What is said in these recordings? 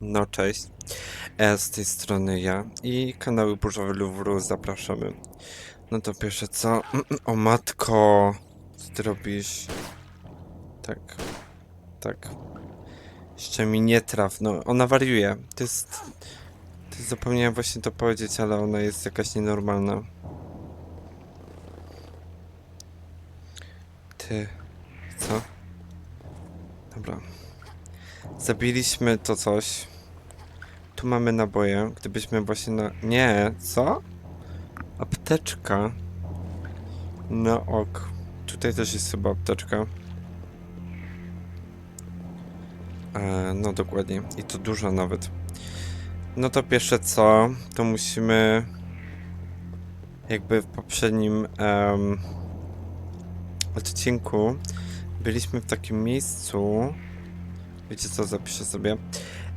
No cześć, e, z tej strony ja i kanały Burzowy Luwru zapraszamy. No to pierwsze co? O matko, co ty robisz? Tak, tak. Jeszcze mi nie traf, no ona wariuje. To jest... To jest zapomniałem właśnie to powiedzieć, ale ona jest jakaś nienormalna. Ty, co? Dobra. Zabiliśmy to coś. Tu mamy naboje. Gdybyśmy właśnie na... Nie, co? Apteczka. No ok. Tutaj też jest chyba apteczka. E, no dokładnie. I to dużo nawet. No to pierwsze co, to musimy jakby w poprzednim em, odcinku byliśmy w takim miejscu. Wiecie co, zapiszę sobie.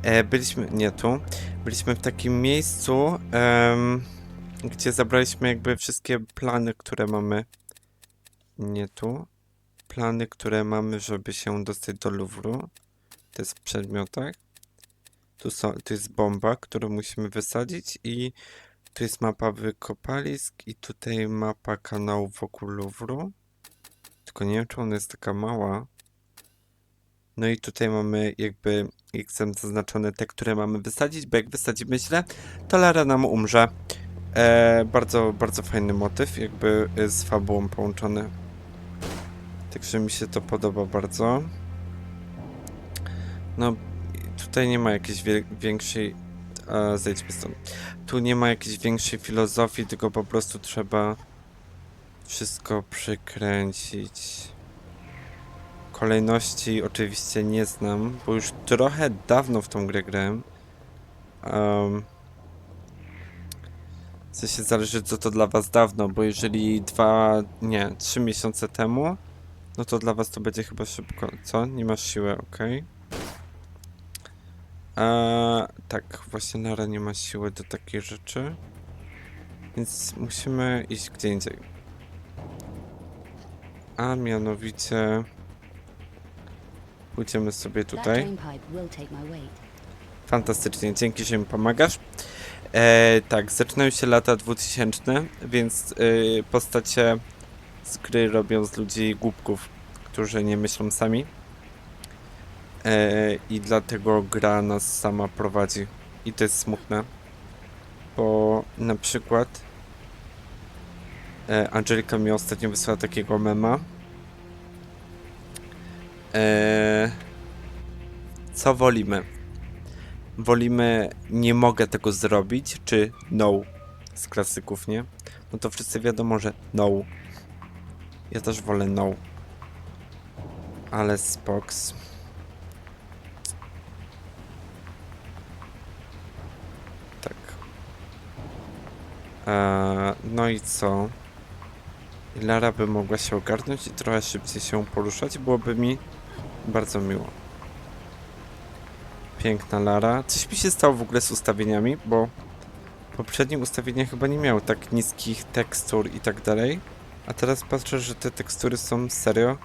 E, byliśmy, nie tu. Byliśmy w takim miejscu, em, gdzie zabraliśmy jakby wszystkie plany, które mamy. Nie tu. Plany, które mamy, żeby się dostać do Louvru. To jest w przedmiotach. Tu, są, tu jest bomba, którą musimy wysadzić i tu jest mapa wykopalisk i tutaj mapa kanału wokół Louvru. Tylko nie wiem, czy ona jest taka mała. No i tutaj mamy jakby X-em zaznaczone te, które mamy wysadzić, bo jak wysadzimy źle, to Lara nam umrze. E, bardzo, bardzo fajny motyw, jakby e, z fabułą połączony. Także mi się to podoba bardzo. No, tutaj nie ma jakiejś większej... A, zejdźmy stąd. Tu nie ma jakiejś większej filozofii, tylko po prostu trzeba wszystko przykręcić. Kolejności oczywiście nie znam, bo już trochę dawno w tą grę grałem. Um, w sensie zależy co to dla was dawno, bo jeżeli dwa, nie, trzy miesiące temu, no to dla was to będzie chyba szybko. Co? Nie masz siły, okej. A tak, właśnie Nara nie ma siły do takich rzeczy. Więc musimy iść gdzie indziej. A mianowicie pójdziemy sobie tutaj. Fantastycznie, dzięki, że mi pomagasz. E, tak, zaczynają się lata 2000, więc e, postacie z gry robią z ludzi głupków, którzy nie myślą sami. E, I dlatego gra nas sama prowadzi. I to jest smutne, bo na przykład e, Angelika mi ostatnio wysłała takiego mema. E, co wolimy? wolimy nie mogę tego zrobić, czy no z klasyków, nie? No to wszyscy wiadomo, że no. Ja też wolę no. Ale spoks. Tak. Eee, no i co? Lara by mogła się ogarnąć i trochę szybciej się poruszać, byłoby mi bardzo miło. Piękna Lara. Coś mi się stało w ogóle z ustawieniami, bo poprzednie ustawienia chyba nie miały tak niskich tekstur i tak dalej. A teraz patrzę, że te tekstury są serio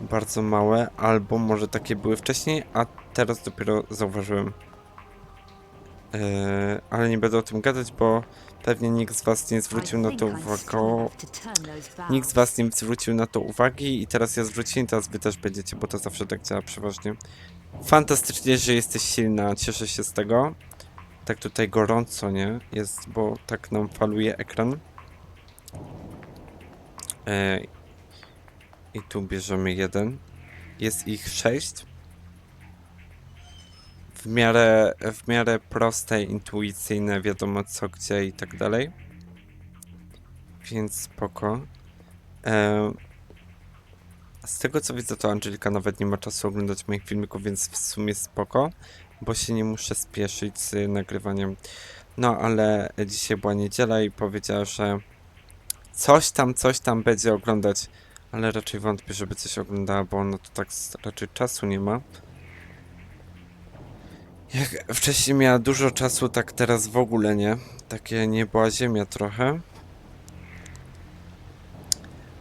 bardzo małe, albo może takie były wcześniej, a teraz dopiero zauważyłem. Eee, ale nie będę o tym gadać, bo pewnie nikt z was nie zwrócił na to uwagę. Nikt z was nie zwrócił na to uwagi i teraz ja zwróciłem, teraz wy też będziecie, bo to zawsze tak działa przeważnie. Fantastycznie, że jesteś silna, cieszę się z tego. Tak tutaj gorąco, nie? Jest, bo tak nam faluje ekran. E, I tu bierzemy jeden. Jest ich sześć. W miarę, w miarę proste, intuicyjne, wiadomo co, gdzie i tak dalej. Więc spoko. E, z tego co widzę, to Angelika nawet nie ma czasu oglądać moich filmików, więc w sumie spoko, bo się nie muszę spieszyć z nagrywaniem. No ale dzisiaj była niedziela i powiedziała, że coś tam, coś tam będzie oglądać, ale raczej wątpię, żeby coś oglądała, bo ona to tak raczej czasu nie ma. Jak wcześniej miała dużo czasu, tak teraz w ogóle nie. Takie nie była ziemia trochę.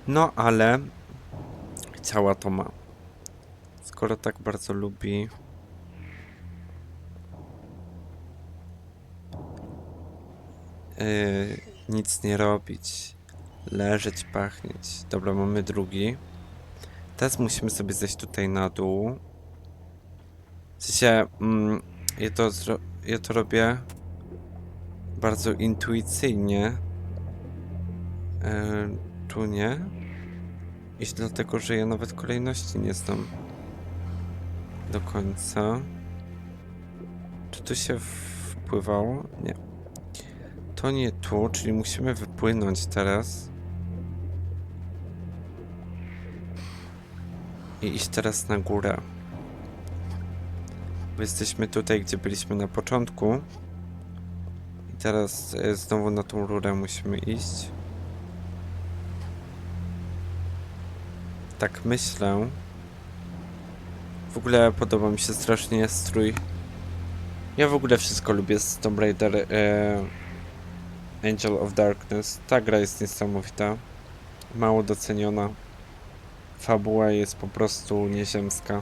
No ale cała to ma. Skoro tak bardzo lubi... Yy, nic nie robić. Leżeć, pachnieć. Dobra, mamy drugi. Teraz musimy sobie zejść tutaj na dół. W sensie, mm, ja, to ja to robię bardzo intuicyjnie. Yy, tu nie. I dlatego, że ja nawet kolejności nie znam do końca. Czy tu się wpływało? Nie. To nie tu, czyli musimy wypłynąć teraz. I iść teraz na górę. Bo jesteśmy tutaj, gdzie byliśmy na początku. I teraz e, znowu na tą rurę musimy iść. Tak myślę. W ogóle podoba mi się strasznie strój. Ja w ogóle wszystko lubię z Tomb Raider e, Angel of Darkness. Ta gra jest niesamowita. Mało doceniona. Fabuła jest po prostu nieziemska.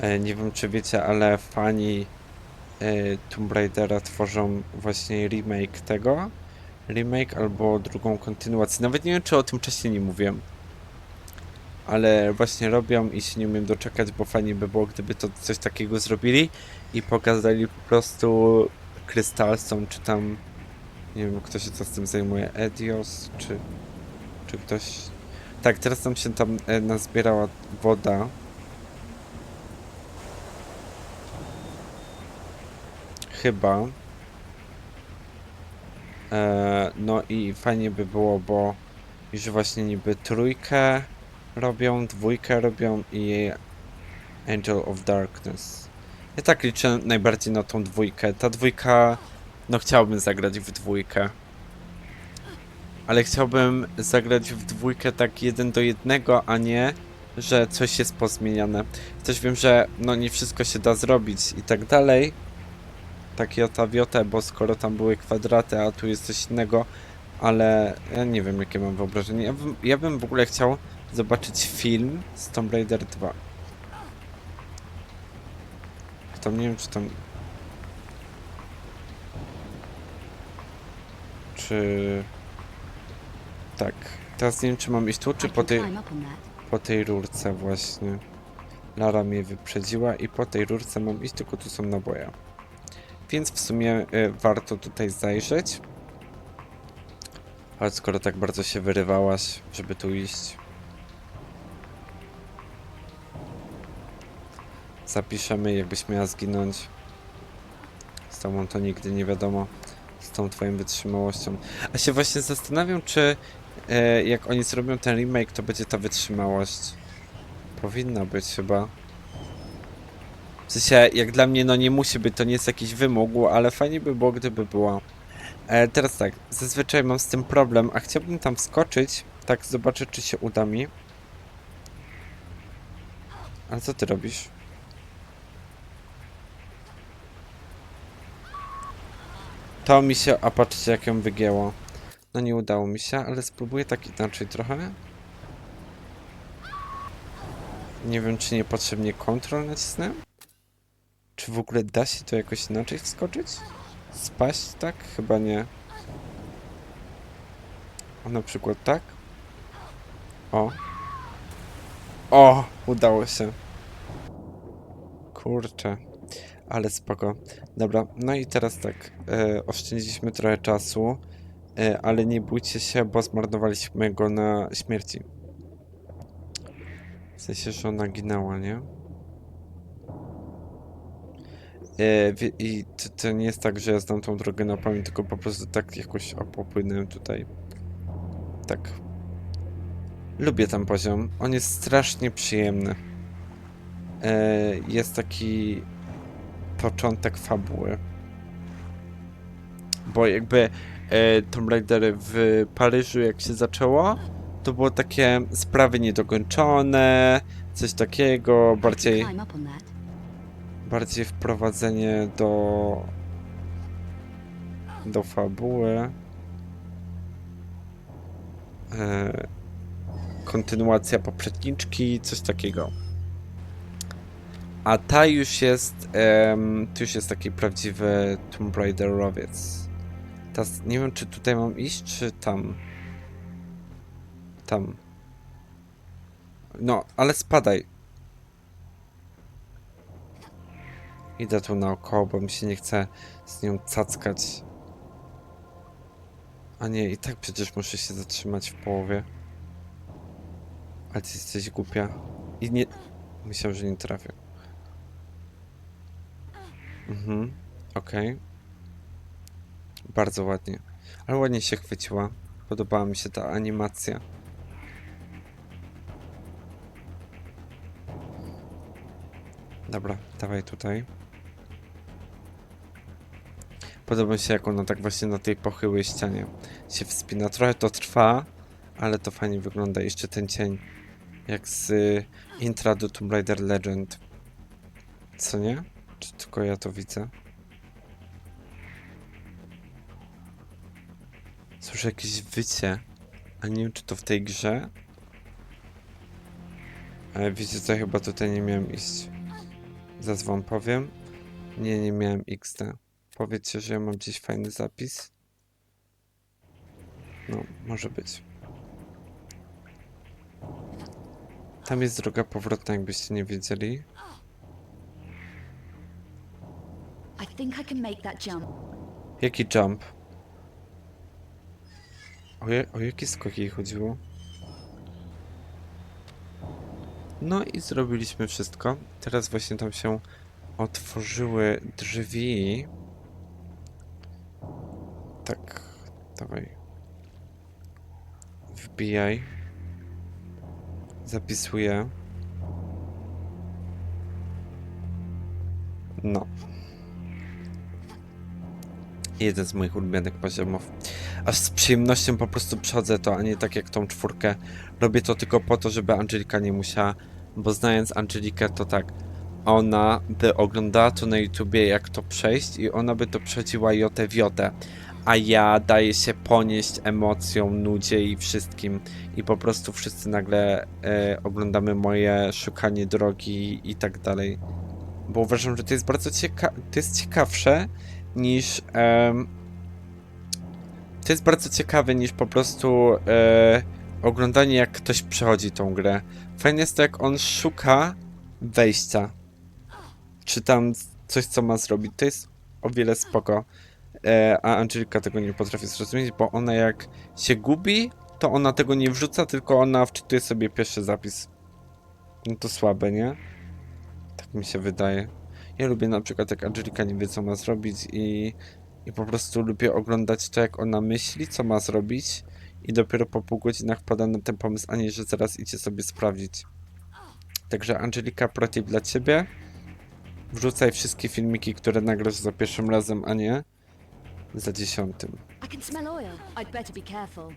E, nie wiem czy wiecie, ale fani e, Tomb Raidera tworzą właśnie remake tego. Remake albo drugą kontynuację. Nawet nie wiem czy o tym wcześniej nie mówiłem. Ale właśnie robią i się nie umiem doczekać, bo fajnie by było, gdyby to coś takiego zrobili i pokazali po prostu krystalsom, czy tam nie wiem, kto się co z tym zajmuje, Edios, czy, czy ktoś... Tak, teraz tam się tam e, nazbierała woda. Chyba. E, no i fajnie by było, bo już właśnie niby trójkę robią, dwójkę robią i Angel of Darkness. Ja tak liczę najbardziej na tą dwójkę. Ta dwójka, no chciałbym zagrać w dwójkę. Ale chciałbym zagrać w dwójkę tak jeden do jednego, a nie, że coś jest pozmieniane. Też wiem, że no nie wszystko się da zrobić i tak dalej. Tak jota wiotę, bo skoro tam były kwadraty, a tu jest coś innego, ale ja nie wiem jakie mam wyobrażenie. Ja bym, ja bym w ogóle chciał zobaczyć film z Tomb Raider 2. Tam nie wiem czy tam... Czy... Tak. Teraz nie wiem czy mam iść tu, czy po tej, po tej rurce właśnie. Lara mnie wyprzedziła i po tej rurce mam iść, tylko tu są naboje. Więc w sumie y, warto tutaj zajrzeć. Ale skoro tak bardzo się wyrywałaś, żeby tu iść. Zapiszemy, jakbyś miała zginąć. Z tobą to nigdy nie wiadomo. Z tą twoją wytrzymałością. A się właśnie zastanawiam, czy e, jak oni zrobią ten remake, to będzie ta wytrzymałość. Powinna być chyba. W sensie, jak dla mnie, no nie musi być, to nie jest jakiś wymóg, ale fajnie by było, gdyby była. E, teraz tak, zazwyczaj mam z tym problem, a chciałbym tam wskoczyć, tak zobaczę, czy się uda mi. Ale co ty robisz? To mi się, a patrzcie jak ją wygięło. No nie udało mi się, ale spróbuję tak inaczej trochę. Nie wiem, czy niepotrzebnie kontrol nacisnę. Czy w ogóle da się to jakoś inaczej wskoczyć? Spaść tak? Chyba nie. A na przykład tak? O. O! Udało się. Kurczę. Ale spoko. Dobra, no i teraz tak. E, oszczędziliśmy trochę czasu, e, ale nie bójcie się, bo zmarnowaliśmy go na śmierci. W sensie, że ona ginęła, nie? E, I to, to nie jest tak, że ja znam tą drogę na pamięć, tylko po prostu tak jakoś popłynąłem tutaj. Tak. Lubię ten poziom. On jest strasznie przyjemny. E, jest taki początek fabuły. Bo jakby e, Tomb Raider w Paryżu jak się zaczęło, to było takie sprawy niedokończone, coś takiego, bardziej bardziej wprowadzenie do do fabuły e, kontynuacja poprzedniczki coś takiego A ta już jest, tu już jest taki prawdziwy Tomb Raiderowiec. Ta, nie wiem, czy tutaj mam iść, czy tam. Tam. No, ale spadaj. Idę tu naokoło, bo mi się nie chce z nią cackać. A nie, i tak przecież muszę się zatrzymać w połowie. Ale ty jesteś głupia. I nie... Myślałem, że nie trafię. Mhm, okej. Bardzo ładnie. Ale ładnie się chwyciła. Podobała mi się ta animacja. Dobra, dawaj tutaj. Podoba mi się, jak ona tak właśnie na tej pochyłej ścianie się wspina. Trochę to trwa, ale to fajnie wygląda. Jeszcze ten cień, jak z y, intra do Tomb Raider Legend. Co nie? Czy tylko ja to widzę? Słyszę jakieś wycie, a nie wiem, czy to w tej grze. Ale wiecie co, chyba tutaj nie miałem iść. Zaraz powiem. Nie, nie miałem XD. Powiedzcie, że ja mam gdzieś fajny zapis. No, może być. Tam jest droga powrotna, jakbyście nie wiedzieli. I think I can make that jump. Jaki jump? O, o jakie skoki jej chodziło? No i zrobiliśmy wszystko. Teraz właśnie tam się otworzyły drzwi. Tak, dawaj. Wbijaj. Zapisuję. No. Jeden z moich ulubionych poziomów. Aż z przyjemnością po prostu przechodzę to, a nie tak jak tą czwórkę. Robię to tylko po to, żeby Angelika nie musiała, bo znając Angelikę to tak, ona by oglądała to na YouTubie jak to przejść i ona by to przechodziła jotę w jotę. A ja daję się ponieść emocjom, nudzie i wszystkim. I po prostu wszyscy nagle e, oglądamy moje szukanie drogi i tak dalej. Bo uważam, że to jest bardzo ciekawe, to jest ciekawsze niż em, to jest bardzo ciekawe niż po prostu e, oglądanie jak ktoś przechodzi tą grę. Fajne jest to jak on szuka wejścia. Czy tam coś co ma zrobić. To jest o wiele spoko. E, a Angelika tego nie potrafi zrozumieć, bo ona jak się gubi, to ona tego nie wrzuca, tylko ona wczytuje sobie pierwszy zapis. No to słabe, nie? Tak mi się wydaje. Ja lubię na przykład jak Angelika nie wie co ma zrobić i, i po prostu lubię oglądać to jak ona myśli co ma zrobić i dopiero po pół godzinach wpada na ten pomysł, a nie, że zaraz idzie sobie sprawdzić. Także Angelika, protip dla ciebie. Wrzucaj wszystkie filmiki, które nagrasz za pierwszym razem, a nie za dziesiątym. I can smell oil. I'd better be careful.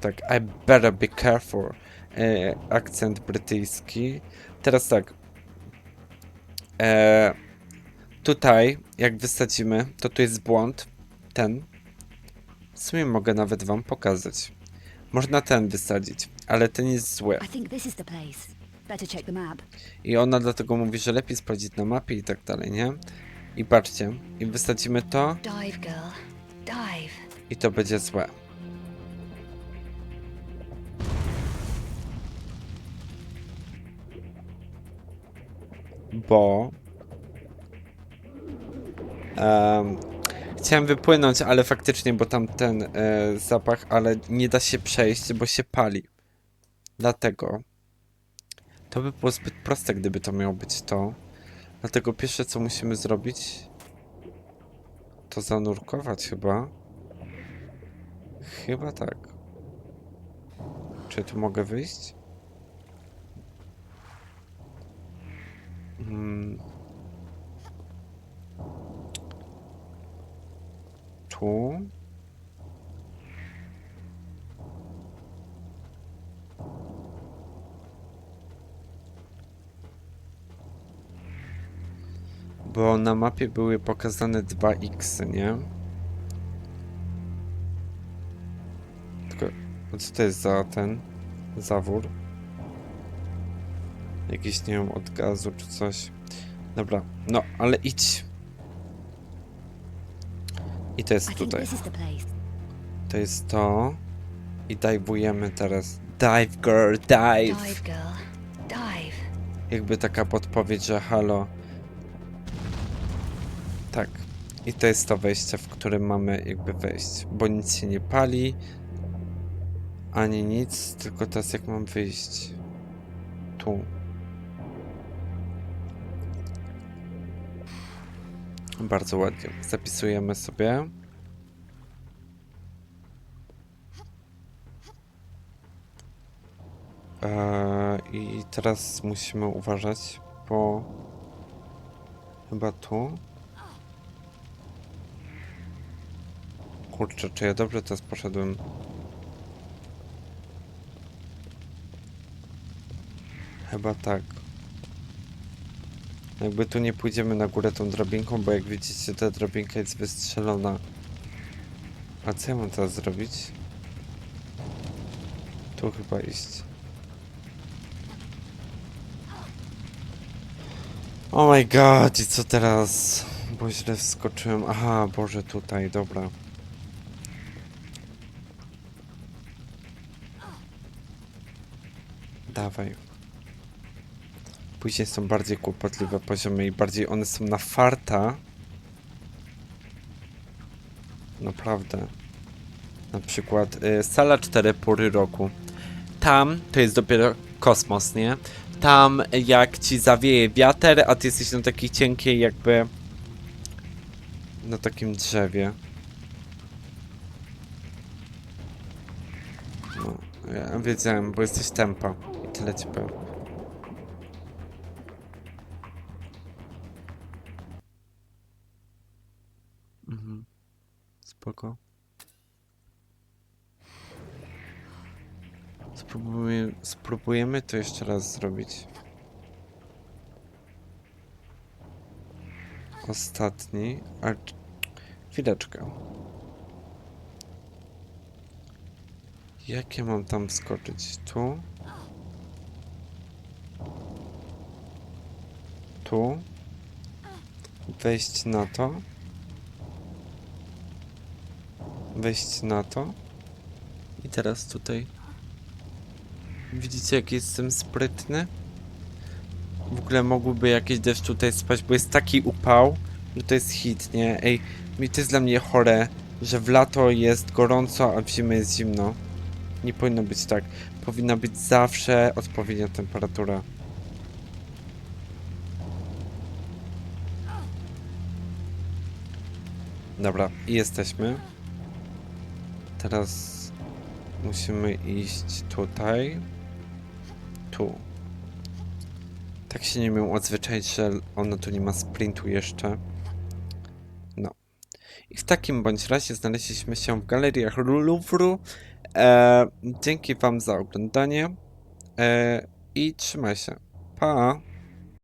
Tak, I better be careful. E, akcent brytyjski. Teraz tak. E, tutaj, jak wysadzimy, to tu jest błąd. Ten. W sumie mogę nawet wam pokazać. Można ten wysadzić, ale ten jest zły. I think this is the place. Better check the map. I ona dlatego mówi, że lepiej sprawdzić na mapie i tak dalej, nie? I patrzcie, i wysadzimy to Dive, girl. I to będzie złe. Bo em, chciałem wypłynąć, ale faktycznie, bo tam ten e, zapach, ale nie da się przejść, bo się pali. Dlatego to by było zbyt proste, gdyby to miało być to. Dlatego pierwsze, co musimy zrobić, to zanurkować chyba. Chyba tak. Czy tu mogę wyjść? Hmm. Tu? Bo na mapie były pokazane dwa X, nie? Tylko, co to jest za ten zawór? Jakiś, nie wiem, od gazu czy coś. Dobra, no, ale idź. I to jest tutaj. To jest to. I dajwujemy teraz. Dive girl, dive. Dive, girl. Dive. Jakby taka podpowiedź, że halo. Tak. I to jest to wejście, w którym mamy jakby wejść. Bo nic się nie pali. Ani nic, tylko teraz jak mam wyjść? Tu. Bardzo ładnie. Zapisujemy sobie. Eee, I teraz musimy uważać, bo chyba tu. Kurczę, czy ja dobrze teraz poszedłem? Chyba tak. Jakby tu nie pójdziemy na górę tą drabinką, bo jak widzicie ta drabinka jest wystrzelona. A co ja mam teraz zrobić? Tu chyba iść. Oh my god, i co teraz? Bo źle wskoczyłem. Aha, Boże, tutaj, dobra. Dawaj. Później są bardziej kłopotliwe poziomy i bardziej one są na farta. Naprawdę. Na przykład y, sala 4 pory roku. Tam to jest dopiero kosmos, nie? Tam jak ci zawieje wiatr, a ty jesteś na takiej cienkiej jakby na takim drzewie. No, ja wiedziałem, bo jesteś tempa. Tyle ci powiem. Mhm. Spoko. Spróbujemy, spróbujemy to jeszcze raz zrobić. Ostatni, a chwileczkę. Jak ja mam tam skoczyć? Tu? Tu? Wejść na to? Wejść na to? I teraz tutaj Widzicie, jak jestem sprytny? W ogóle mógłby jakiś deszcz tutaj spać, bo jest taki upał, że to jest hit, nie? Ej, mi to jest dla mnie chore, że w lato jest gorąco, a w zimę jest zimno. Nie powinno być tak. Powinna być zawsze odpowiednia temperatura. Dobra, jesteśmy. Teraz musimy iść tutaj. Tu. Tak się nie umiem odzwyczaić, że ono tu nie ma sprintu jeszcze. No. I w takim bądź razie znaleźliśmy się w galeriach Louvru. E, dzięki Wam za oglądanie. E, I trzymaj się. Pa!